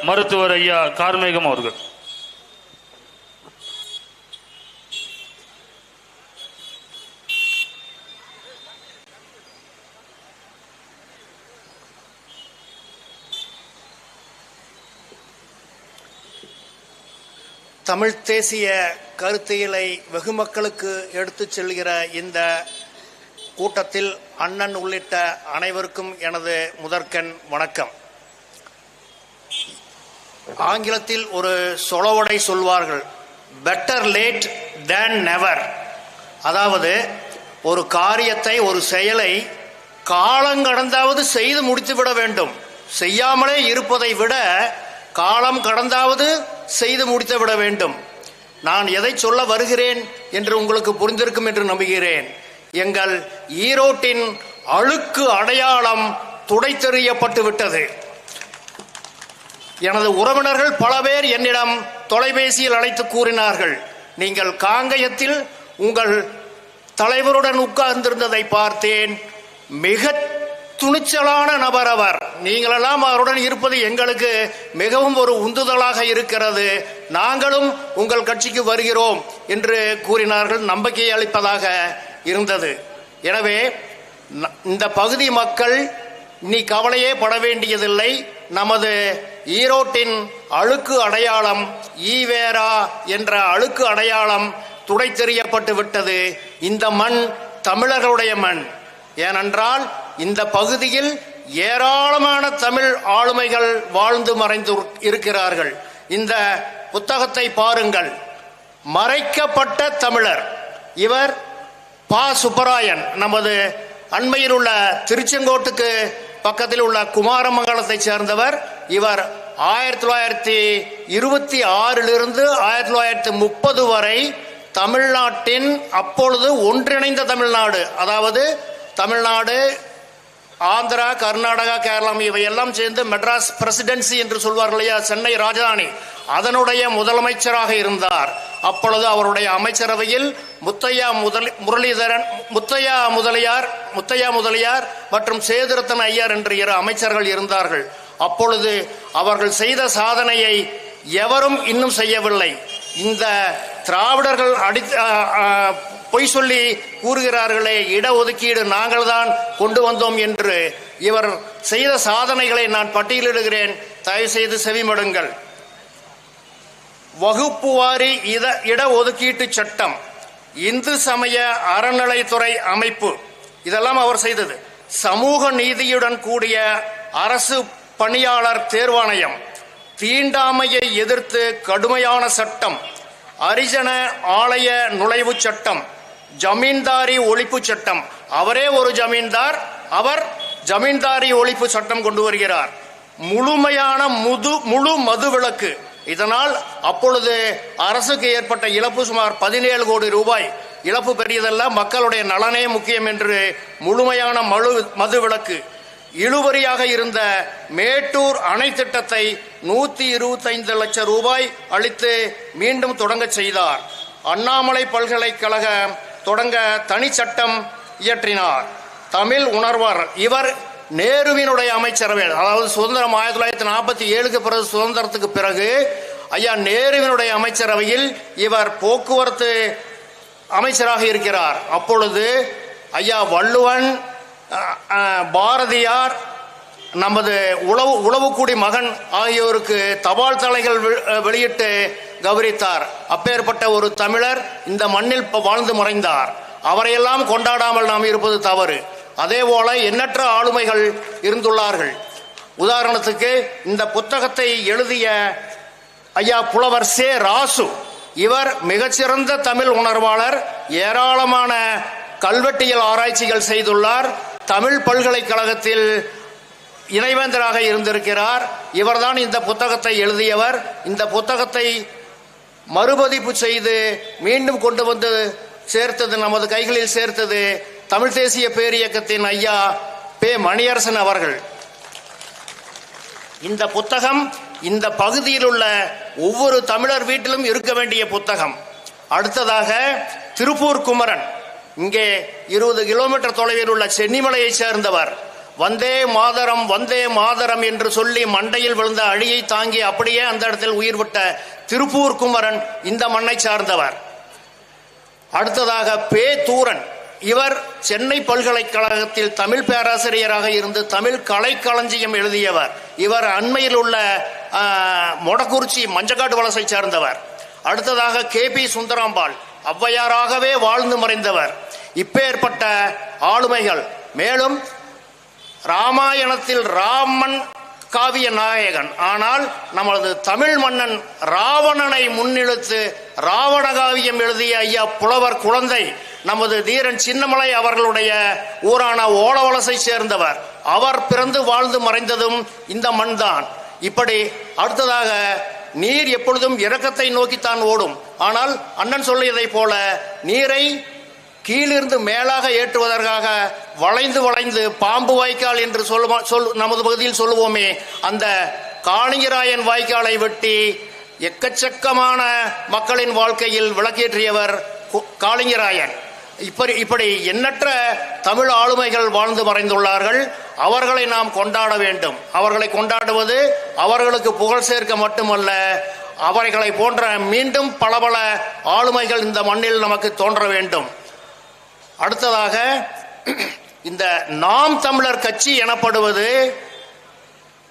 மருத்துவர் ஐயா கார்மேகம் அவர்கள். தமிழ் தேசிய கருத்தியலை வெகுமக்களுக்கு எடுத்துச் செல்கிற இந்த கூட்டத்தில் அண்ணன் உள்ளிட்ட அனைவருக்கும் எனது முதற்கண் வணக்கம். ஆங்கிலத்தில் ஒரு சொலவடை சொல்வார்கள் பெட்டர் லேட் தேன் நெவர் அதாவது ஒரு காரியத்தை ஒரு செயலை காலங்கடந்தாவது செய்து முடித்துவிட வேண்டும். செய்யாமலே இருப்பதை விட காலம் கடந்தாவது செய்து முடித்து விட வேண்டும். நான் எதை சொல்ல வருகிறேன் என்று உங்களுக்கு புரிந்திருக்கும் என்று நம்புகிறேன். எங்கள் ஈரோட்டின் அழுக்கு அடையாளம் துடைத்தெறியப்பட்டு விட்டது. எனது உறவினர்கள் பல பேர் என்னிடம் தொலைபேசியில் அழைத்து கூறினார்கள். நீங்கள் காங்கயத்தில் உங்கள் தலைவருடன் உட்கார்ந்திருந்ததை பார்த்தேன். மிக துணிச்சலான நபர் அவர். நீங்களெல்லாம் அவருடன் இருப்பது எங்களுக்கு மிகவும் ஒரு உந்துதலாக இருக்கிறது. நாங்களும் உங்கள் கட்சிக்கு வருகிறோம் என்று கூறினார்கள். நம்பிக்கை அளிப்பதாக இருந்தது. எனவே ந- இந்த பகுதி மக்கள் நீ கவலையே பட வேண்டியதில்லை. நமது ஈரோட்டின் அழுக்கு அடையாளம் ஈவேரா என்ற அழுக்கு அடையாளம் துடைத்தெறியப்பட்டு விட்டது. இந்த மண் தமிழர்களுடைய மண். ஏனென்றால் இந்த பகுதியில் ஏராளமான தமிழ் ஆளுமைகள் வாழ்ந்து மறைந்து இருக்கிறார்கள். இந்த புத்தகத்தை பாருங்கள். மறைக்கப்பட்ட தமிழர். இவர் பா. சுப்பராயன் நமது அண்மையில் உள்ள திருச்செங்கோட்டுக்கு பக்கத்தில் உள்ள குமாரமங்கலத்தைச் சேர்ந்தவர் இவர் ஆயிரத்தி தொள்ளாயிரத்தி இருபத்தி ஆறிலிருந்து ஆயிரத்தி தொள்ளாயிரத்தி முப்பது வரை தமிழ்நாட்டின் அப்பொழுது ஒன்றிணைந்த தமிழ்நாடு அதாவது தமிழ்நாடு ஆந்திரா கர்நாடகா கேரளம் இவையெல்லாம் சேர்ந்து மெட்ராஸ் பிரசிடென்சி என்று சொல்வார்கள் இல்லையா சென்னை ராஜதானி. அதனுடைய முதலமைச்சராக இருந்தார். அப்பொழுது அவருடைய அமைச்சரவையில் முத்தையா முதலி முரளிதரன் முத்தையா முதலியார் முத்தையா முதலியார் மற்றும் சேதுரத்தன் ஐயர் என்று இரு அமைச்சர்கள் இருந்தார்கள். அப்பொழுது அவர்கள் செய்த சாதனையை எவரும் இன்னும் செய்யவில்லை. இந்த திராவிடர்கள் அடி பொய் சொல்லி கூறுகிறார்களே இடஒதுக்கீடு நாங்கள் தான் கொண்டு வந்தோம் என்று இவர் செய்த சாதனைகளை நான் பட்டியலிடுகிறேன். தயவு செய்து செவிமடுங்கள். வகுப்பு வாரி இட இடஒதுக்கீட்டு சட்டம் இந்து சமய அறநிலைத்துறை அமைப்பு இதெல்லாம் அவர் செய்தது. சமூக நீதியுடன் கூடிய அரசு பணியாளர் தேர்வாணையம் தீண்டாமையை எதிர்த்து கடுமையான சட்டம் அரிஜன ஆலய நுழைவுச் சட்டம் ஜமீன்தாரி ஒழிப்பு சட்டம். அவரே ஒரு ஜமீன்தார் அவர் ஜமீன்தாரி ஒழிப்பு சட்டம் கொண்டு வருகிறார். முழுமையான முது முழு மது விளக்கு இதனால் அப்பொழுது அரசுக்கு ஏற்பட்ட இழப்பு சுமார் பதினேழு கோடி ரூபாய். இழப்பு பெரியதல்ல மக்களுடைய நலனே முக்கியம் என்று முழுமையான மழு விளக்கு இழுவரியாக இருந்த மேட்டூர் அணை திட்டத்தை நூத்தி இருபத்தைந்து லட்சம் ரூபாய் அளித்து மீண்டும் தொடங்க செய்தார். அண்ணாமலை பல்கலைக்கழக தொடங்க தனி சட்டம் இயற்றினார். தமிழ் உணர்வர் இவர் நேருவினுடைய அமைச்சரவை அதாவது சுதந்திரம் ஆயிரத்தி தொள்ளாயிரத்தி நாற்பத்தி ஏழுக்கு பிறகு சுதந்திரத்துக்கு பிறகு ஐயா நேருவினுடைய அமைச்சரவையில் இவர் போக்குவரத்து அமைச்சராக இருக்கிறார். அப்பொழுது ஐயா வள்ளுவன் பாரதியார் நமது உளவு உளவுக்கூடி மகன் ஆகியோருக்கு தபால் தலைகள் வெ- வெளியிட்டு கௌரவித்தார். அப்பேற்பட்ட ஒரு தமிழர் இந்த மண்ணில் வாழ்ந்து மறைந்தார். அவரையெல்லாம் கொண்டாடாமல் நாம் இருப்பது தவறு. அதே போல எண்ணற்ற ஆளுமைகள் இருந்துள்ளார்கள். உதாரணத்துக்கு இந்த புத்தகத்தை எழுதிய ஐயா புலவர் சே ராசு இவர் மிகச்சிறந்த தமிழ் உணர்வாளர் ஏராளமான கல்வெட்டியல் ஆராய்ச்சிகள் செய்துள்ளார். தமிழ் பல்கலைக்கழகத்தில் இணைவேந்தராக இருந்திருக்கிறார். இவர்தான் இந்த புத்தகத்தை எழுதியவர். இந்த புத்தகத்தை மறுபதிப்பு செய்து மீண்டும் கொண்டு வந்து சேர்த்தது நமது கைகளில் சேர்த்தது தமிழ் தேசிய பேரியக்கத்தின் ஐயா பே மணியரசன் அவர்கள். இந்த புத்தகம் இந்த பகுதியில் உள்ள ஒவ்வொரு தமிழர் வீட்டிலும் இருக்க வேண்டிய புத்தகம். அடுத்ததாக திருப்பூர் குமரன். இங்கே இருபது கிலோமீட்டர் தொலைவில் உள்ள சென்னிமலையைச் சேர்ந்தவர். வந்தே மாதரம் வந்தே மாதரம் என்று சொல்லி மண்டையில் விழுந்த அழியை தாங்கி அப்படியே அந்த இடத்தில் உயிர் விட்ட திருப்பூர் குமரன் இந்த மண்ணை சார்ந்தவர். அடுத்ததாக பே தூரன். இவர் சென்னை பல்கலைக்கழகத்தில் தமிழ் பேராசிரியராக இருந்து தமிழ் கலைக்களஞ்சியம் எழுதியவர். இவர் அண்மையில் உள்ள மொடக்குறிச்சி மஞ்சக்காட்டு வலசை சார்ந்தவர். அடுத்ததாக கே பி சுந்தராம்பாள். ஔவையாராகவே வாழ்ந்து மறைந்தவர். இப்பேற்பட்ட ஆளுமைகள். மேலும் ராமாயணத்தில் ராமன் காவிய நாயகன். ஆனால் நமது தமிழ் மன்னன் ராவணனை முன்னிழுத்து ராவண காவியம் எழுதிய ஐயா புலவர் குழந்தை நமது தீரன் சின்னமலை அவர்களுடைய ஊரான ஓலவலசை சேர்ந்தவர். அவர் பிறந்து வாழ்ந்து மறைந்ததும் இந்த மண்தான் இப்படி அடுத்ததாக நீர் எப்பொழுதும் இரக்கத்தை நோக்கித்தான் ஓடும். ஆனால் அண்ணன் சொல்லியதைப் போல நீரை கீழிருந்து மேலாக ஏற்றுவதற்காக வளைந்து வளைந்து பாம்பு வாய்க்கால் என்று சொல்லுவா சொல் நமது பகுதியில் சொல்லுவோமே அந்த காளிங்கராயன் வாய்க்காலை வெட்டி எக்கச்சக்கமான மக்களின் வாழ்க்கையில் விளக்கேற்றியவர் கு- காளிங்கராயன். இப்படி இப்படி எண்ணற்ற தமிழ் ஆளுமைகள் வாழ்ந்து மறைந்துள்ளார்கள். அவர்களை நாம் கொண்டாட வேண்டும். அவர்களை கொண்டாடுவது அவர்களுக்கு புகழ் சேர்க்க மட்டுமல்ல அவர்களை போன்ற மீண்டும் பல பல ஆளுமைகள் இந்த மண்ணில் நமக்கு தோன்ற வேண்டும். அடுத்ததாக இந்த நாம் தமிழர் கட்சி எனப்படுவது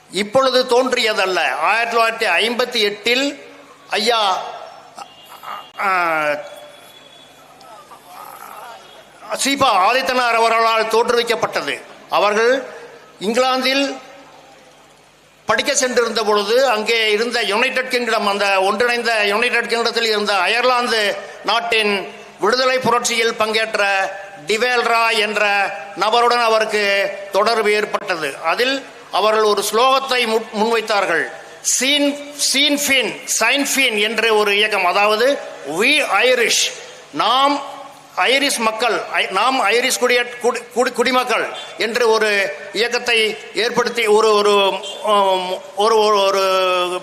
இப்பொழுது தோன்றியதல்ல. ஆயிரத்தி தொள்ளாயிரத்தி ஐம்பத்தி எட்டில் ஐயா சீபா ஆதித்தனார் அவர்களால் தோற்றுவிக்கப்பட்டது. அவர்கள் இங்கிலாந்தில் படிக்க சென்றிருந்த பொழுது அங்கே இருந்த யுனைடெட் கிங்டம் அந்த ஒன்றிணைந்த யுனைடெட் கிங்டத்தில் இருந்த அயர்லாந்து நாட்டின் விடுதலை புரட்சியில் பங்கேற்ற டிவேல்ரா என்ற நபருடன் அவருக்கு தொடர்பு ஏற்பட்டது. அதில் அவர்கள் ஒரு ஸ்லோகத்தை முன்- முன்வைத்தார்கள். சீன் சீன் சைன்ஃபின் என்ற ஒரு இயக்கம். அதாவது வி ஐரிஷ் நாம் ஐரிஷ் மக்கள் ஐ- நாம் ஐரிஷ் குடிய குடி- குடி- குடிமக்கள் என்று ஒரு இயக்கத்தை ஏற்படுத்தி ஒரு ஒரு ஒரு ஒரு ஒரு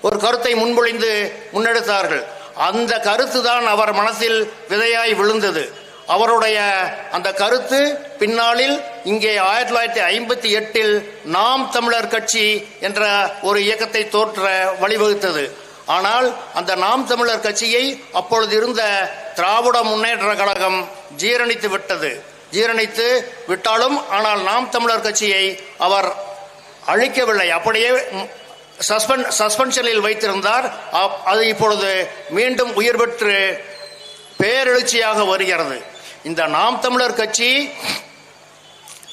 ஒரு கருத்தை முன்மொழிந்து முன்னெடுத்தார்கள். அந்த கருத்து தான் அவர் மனசில் விதையாய் விழுந்தது. அவருடைய அந்த கருத்து பின்னாளில் இங்கே ஆயிரத்தி தொள்ளாயிரத்தி ஐம்பத்தி எட்டில் நாம் தமிழர் கட்சி என்ற ஒரு இயக்கத்தை தோற்ற வழிவகுத்தது. ஆனால் அந்த நாம் தமிழர் கட்சியை அப்பொழுது இருந்த திராவிட முன்னேற்ற கழகம் ஜீரணித்து விட்டது. ஜீரணித்து விட்டாலும் ஆனால் நாம் தமிழர் கட்சியை அவர் அழிக்கவில்லை. அப்படியே சஸ்பென் சஸ்பென்ஷனில் வைத்திருந்தார். அப்- அது இப்பொழுது மீண்டும் உயிர் பெற்று பேரெழுச்சியாக வருகிறது. இந்த நாம் தமிழர் கட்சி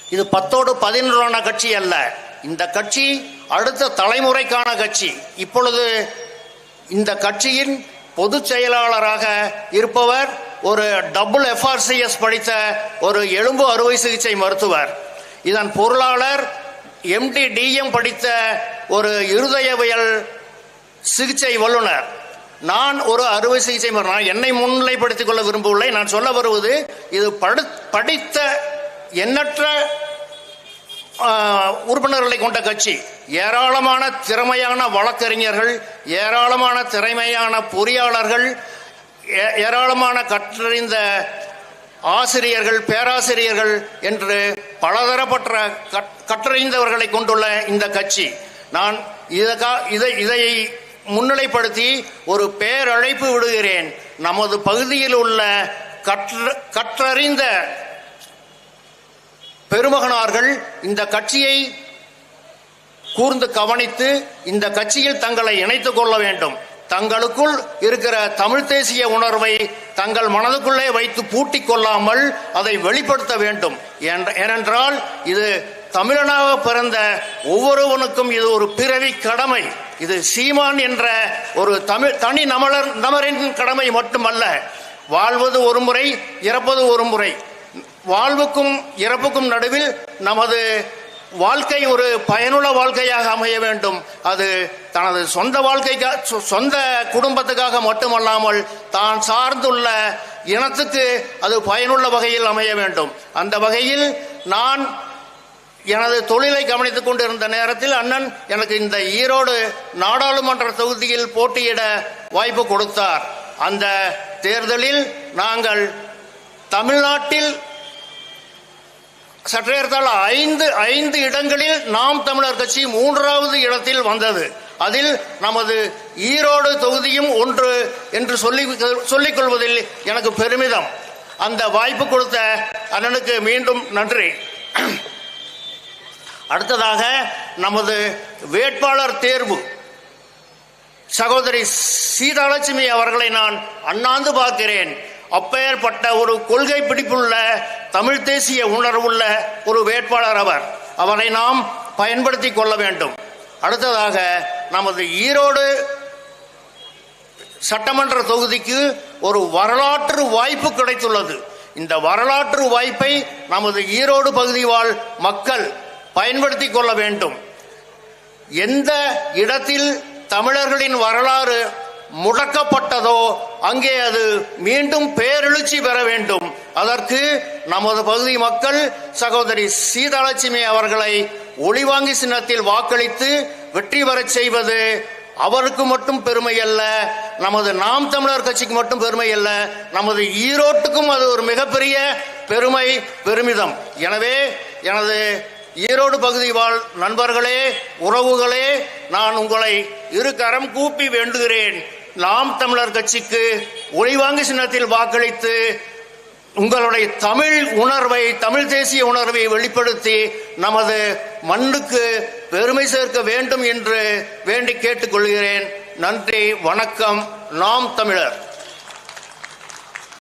இது பத்தோடு பதினொன்றான கட்சி அல்ல. இந்த கட்சி அடுத்த தலைமுறைக்கான கட்சி. இப்பொழுது இந்த கட்சியின் பொதுச் செயலாளராக இருப்பவர் ஒரு டபுள் எஃப்ஆர்சிஎஸ் படித்த ஒரு எலும்பு அறுவை சிகிச்சை மருத்துவர். இதன் பொருளாளர் எம்டி டிஎம் படித்த ஒரு இருதயவியல் சிகிச்சை வல்லுனர். நான் ஒரு அறுவை சிகிச்சை நான் என்னை முன்னிலைப்படுத்திக் கொள்ள விரும்பவில்லை. நான் சொல்ல வருவது இது படு படித்த எண்ணற்ற உறுப்பினர்களை கொண்ட கட்சி. ஏராளமான திறமையான வழக்கறிஞர்கள் ஏராளமான திறமையான பொறியாளர்கள் ஏ- ஏராளமான கற்றறிந்த ஆசிரியர்கள் பேராசிரியர்கள் என்று பலதரப்பட்ட கற்றறிந்தவர்களை கொண்டுள்ள இந்த கட்சி. நான் இதை இதை முன்னிலைப்படுத்தி ஒரு பேரழைப்பு விடுகிறேன். நமது பகுதியில் உள்ள கற்ற கற்றறிந்த பெருமகனார்கள் இந்த கட்சியை கூர்ந்து கவனித்து இந்த கட்சியில் தங்களை இணைத்துக் கொள்ள வேண்டும். தங்களுக்குள் இருக்கிற தமிழ் தேசிய உணர்வை தங்கள் மனதுக்குள்ளே வைத்து பூட்டிக் கொள்ளாமல் அதை வெளிப்படுத்த வேண்டும். ஏனென்றால் இது தமிழனாக பிறந்த ஒவ்வொருவனுக்கும் இது ஒரு பிறவி கடமை. இது சீமான் என்ற ஒரு தமிழ் தனி நமலர் நமரின் கடமை மட்டுமல்ல. வாழ்வது ஒரு முறை இறப்பது ஒரு முறை. வாழ்வுக்கும் இறப்புக்கும் நடுவில் நமது வாழ்க்கை ஒரு பயனுள்ள வாழ்க்கையாக அமைய வேண்டும். அது தனது சொந்த வாழ்க்கைக்காக சொ- சொந்த குடும்பத்துக்காக மட்டுமல்லாமல் தான் சார்ந்துள்ள இனத்துக்கு அது பயனுள்ள வகையில் அமைய வேண்டும். அந்த வகையில் நான் எனது தொழிலை கவனித்துக் கொண்டிருந்த நேரத்தில் அண்ணன் எனக்கு இந்த ஈரோடு நாடாளுமன்ற தொகுதியில் போட்டியிட வாய்ப்பு கொடுத்தார். அந்த தேர்தலில் நாங்கள் தமிழ்நாட்டில் சற்றேற்றால் ஐந்து ஐந்து இடங்களில் நாம் தமிழர் கட்சி மூன்றாவது இடத்தில் வந்தது. அதில் நமது ஈரோடு தொகுதியும் ஒன்று என்று சொல்லி சொல்லிக் கொள்வதில் எனக்கு பெருமிதம். அந்த வாய்ப்பு கொடுத்த அண்ணனுக்கு மீண்டும் நன்றி. அடுத்ததாக நமது வேட்பாளர் தேர்வு. சகோதரி சீதாலட்சுமி அவர்களை நான் அண்ணாந்து பார்க்கிறேன். அப்பெயர்பட்ட ஒரு கொள்கை பிடிப்புள்ள தமிழ் தேசிய உணர்வுள்ள ஒரு வேட்பாளர் அவர். அவரை நாம் பயன்படுத்தி கொள்ள வேண்டும். அடுத்ததாக நமது ஈரோடு சட்டமன்ற தொகுதிக்கு ஒரு வரலாற்று வாய்ப்பு கிடைத்துள்ளது. இந்த வரலாற்று வாய்ப்பை நமது ஈரோடு பகுதி வாழ் மக்கள் பயன்படுத்தி கொள்ள வேண்டும். எந்த இடத்தில் தமிழர்களின் வரலாறு முடக்கப்பட்டதோ அங்கே அது மீண்டும் பேரெழுச்சி பெற வேண்டும். அதற்கு நமது பகுதி மக்கள் சகோதரி சீதாலட்சுமி அவர்களை ஒளிவாங்கி சின்னத்தில் வாக்களித்து வெற்றி பெறச் செய்வது அவருக்கு மட்டும் பெருமை அல்ல நமது நாம் தமிழர் கட்சிக்கு மட்டும் பெருமை அல்ல நமது ஈரோட்டுக்கும் அது ஒரு மிகப்பெரிய பெருமை பெருமிதம். எனவே எனது ஈரோடு பகுதி வாழ் நண்பர்களே உறவுகளே நான் உங்களை இரு கரம் கூப்பி வேண்டுகிறேன். நாம் தமிழர் கட்சிக்கு ஒளிவாங்கி சின்னத்தில் வாக்களித்து உங்களுடைய தமிழ் உணர்வை தமிழ் தேசிய உணர்வை வெளிப்படுத்தி நமது மண்ணுக்கு பெருமை சேர்க்க வேண்டும் என்று வேண்டி கேட்டுக்கொள்கிறேன். நன்றி வணக்கம். நாம் தமிழர்.